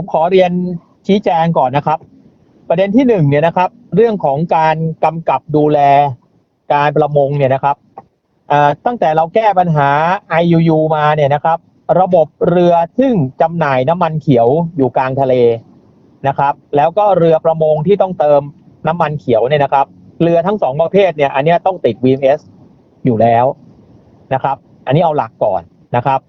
ผมขอเรียนชี้แจงก่อนนะครับ ประเด็นที่หนึ่งเนี่ยนะครับ เรื่องของการกำกับดูแลการประมงเนี่ยนะครับตั้งแต่เราแก้ปัญหา IUU มาเนี่ยนะครับ ระบบเรือซึ่งจำหน่ายน้ำมันเขียวอยู่กลางทะเลนะครับ แล้วก็เรือประมงที่ต้องเติมน้ำมันเขียวเนี่ยนะครับ เรือทั้งสองประเภทเนี่ยอันนี้ต้องติด VMS อยู่แล้วนะครับ อันนี้เอาหลักก่อนนะครับ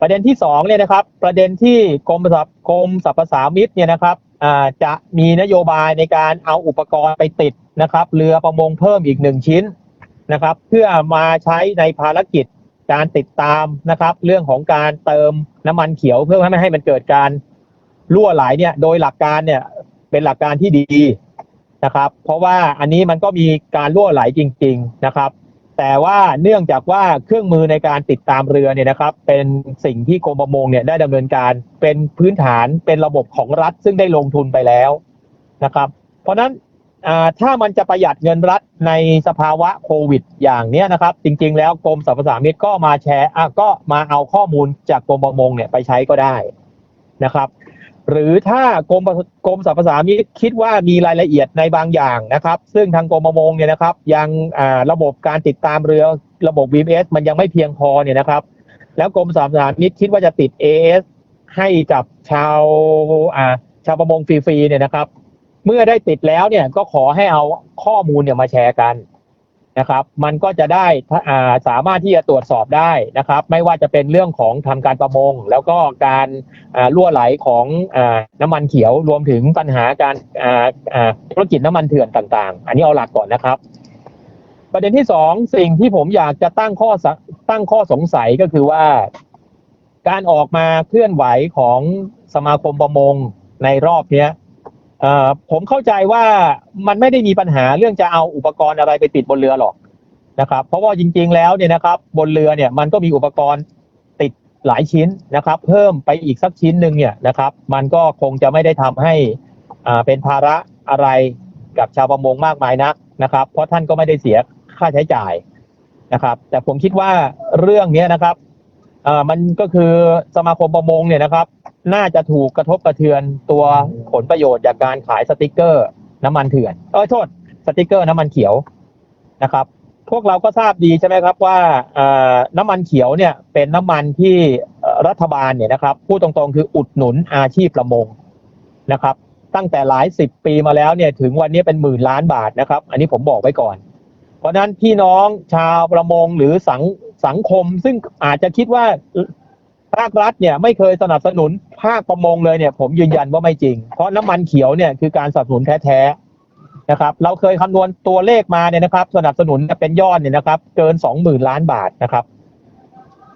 ประเด็นที่สองเนี่ยนะครับประเด็นที่กรมสัพกรมสรรพสามิตเนี่ยนะครับอ่าจะมีนโยบายในการเอาอุปกรณ์ไปติดนะครับ เรือประมงเพิ่มอีกหนึ่งชิ้นนะครับ เพื่อมาใช้ในภารกิจการติดตามนะครับ เรื่องของการเติมน้ำมันเขียวเพื่อไม่ให้มันเกิดการรั่วไหลเนี่ยโดยหลักการเนี่ยเป็นหลักการที่ดีนะครับ เพราะว่าอันนี้มันก็มีการรั่วไหลจริง ๆนะครับ แต่ว่าเนื่องจากว่าเครื่องมือในการติดตามเรือเนี่ยนะครับ เป็นสิ่งที่กรมประมงเนี่ยได้ดำเนินการเป็นพื้นฐานเป็นระบบของรัฐ ซึ่งได้ลงทุนไปแล้วนะครับ เพราะฉะนั้นถ้ามันจะประหยัดเงินรัฐในสภาวะโควิด อย่างเนี้ยนะครับ จริง ๆ แล้วกรมสรรพสามิตก็มาแชร์ก็มาเอาข้อมูลจากกรมประมงเนี่ยไปใช้ก็ได้นะครับ หรือถ้ากรมกรมสรรพสามิตคิดว่ามีรายละเอียดในบางอย่างนะครับ ซึ่งทางกรมประมงเนี่ยนะครับ ยังระบบการติดตามเรือระบบ VMS มันยังไม่เพียงพอเนี่ยนะครับ แล้วกรมสรรพสามิตคิดว่าจะติด AS ให้กับชาวชาวประมงฟรีๆเนี่ยนะครับ เมื่อได้ติดแล้วเนี่ยก็ขอให้เอาข้อมูลเนี่ยมาแชร์กัน นะครับ มันก็จะได้าสามารถที่จะตรวจสอบได้นะครับ ไม่ว่าจะเป็นเรื่องของทำการประมง แล้วก็การอ่ารั่วไหลของอน้ำมันเขียวรวมถึงปัญหาการธุรกิจน้ำมันเถื่อนต่าง ๆ อันนี้เอาหลักก่อนนะครับ ประเด็นที่สองสิ่งที่ผมอยากจะตั้งข้อสัตั้งข้อสงสัยก็คือว่า การออกมาเคลื่อนไหวของสมาคมประมงในรอบเนี้ย ผมเข้าใจว่ามันไม่ได้มีปัญหาเรื่องจะเอาอุปกรณ์อะไรไปติดบนเรือหรอกนะครับ เพราะว่าจริง ๆ แล้วเนี่ยนะครับ บนเรือเนี่ยมันก็มีอุปกรณ์ติดหลายชิ้นนะครับ เพิ่มไปอีกสักชิ้นหนึ่งเนี่ยนะครับ มันก็คงจะไม่ได้ทำให้อ่าเป็นภาระอะไรกับชาวประมงมากมายนักนะครับ เพราะท่านก็ไม่ได้เสียค่าใช้จ่ายนะครับ แต่ผมคิดว่าเรื่องนี้นะครับ อ่อมันก็คือสมาคมประมงเนี่ยนะครับ น่าจะถูกกระทบกระเทือนตัวผลประโยชน์จากการขายสติกเกอร์น้ำมันเถื่อนเออโทษสติกเกอร์น้ำมันเขียวนะครับ พวกเราก็ทราบดีใช่ไหมครับว่าอ่อน้ำมันเขียวเนี่ยเป็นน้ำมันที่รัฐบาลเนี่ยนะครับพูดตรงๆคืออุดหนุนอาชีพประมงนะครับ ตั้งแต่หลายสิบปีมาแล้วเนี่ยถึงวันนี้เป็นหมื่นล้านบาทนะครับ อันนี้ผมบอกไว้ก่อน เพราะนั้นพี่น้องชาวประมงหรือสังสังคม ซึ่งอาจจะคิดว่าภาครัฐเนี่ยไม่เคยสนับสนุนภาคประมงเลยเนี่ย ผมยืนยันว่าไม่จริง เพราะน้ำมันเขียวเนี่ยคือการสนับสนุนแท้ๆนะครับ เราเคยคำนวณตัวเลขมาเนี่ยนะครับ สนับสนุนเป็นยอดเนี่ยนะครับ เกินสองหมื่นล้านบาทนะครับ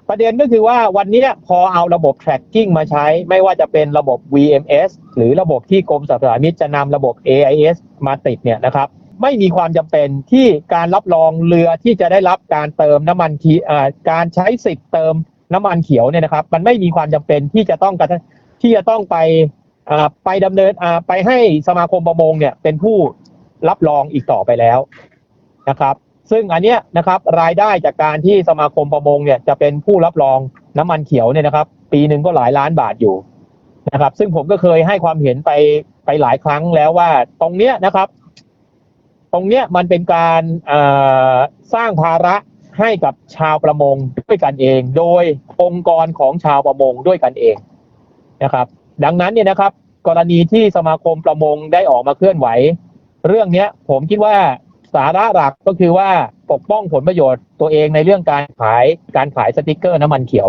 ประเด็นก็คือว่าวันนี้พอเอาระบบ tracking มาใช้ ไม่ว่าจะเป็นระบบ VMS หรือระบบที่กรมสรรพสามิตจะนำระบบ AIS มาติดเนี่ยนะครับ ไม่มีความจำเป็นที่การรับรองเรือที่จะได้รับการเติมน้ำมันขีอ่การใช้สิทธิ์เติมน้ำมันเขียวเนี่ยนะครับ มันไม่มีความจำเป็นที่จะต้องกรที่จะต้องไปไปดำเนินไปให้สมาคมประมงเนี่ยเป็นผู้รับรองอีกต่อไปแล้วนะครับ ซึ่งอันเนี้ยนะครับรายได้จากการที่สมาคมประมงเนี่ยจะเป็นผู้รับรองน้ำมันเขียวเนี่ยนะครับ ปีหนึ่งก็หลายล้านบาทอยู่นะครับ ซึ่งผมก็เคยให้ความเห็นไปไปหลายครั้งแล้วว่าตรงเนี้ยนะครับ ตรงเนี้ยมันเป็นการสร้างภาระให้กับชาวประมงด้วยกันเอง โดยองค์กรของชาวประมงด้วยกันเองนะครับ ดังนั้นเนี่ยนะครับ กรณีที่สมาคมประมงได้ออกมาเคลื่อนไหว เรื่องเนี้ยผมคิดว่าสาระหลักก็คือว่าปกป้องผลประโยชน์ตัวเองในเรื่องการขายการขายสติกเกอร์น้ำมันเขียว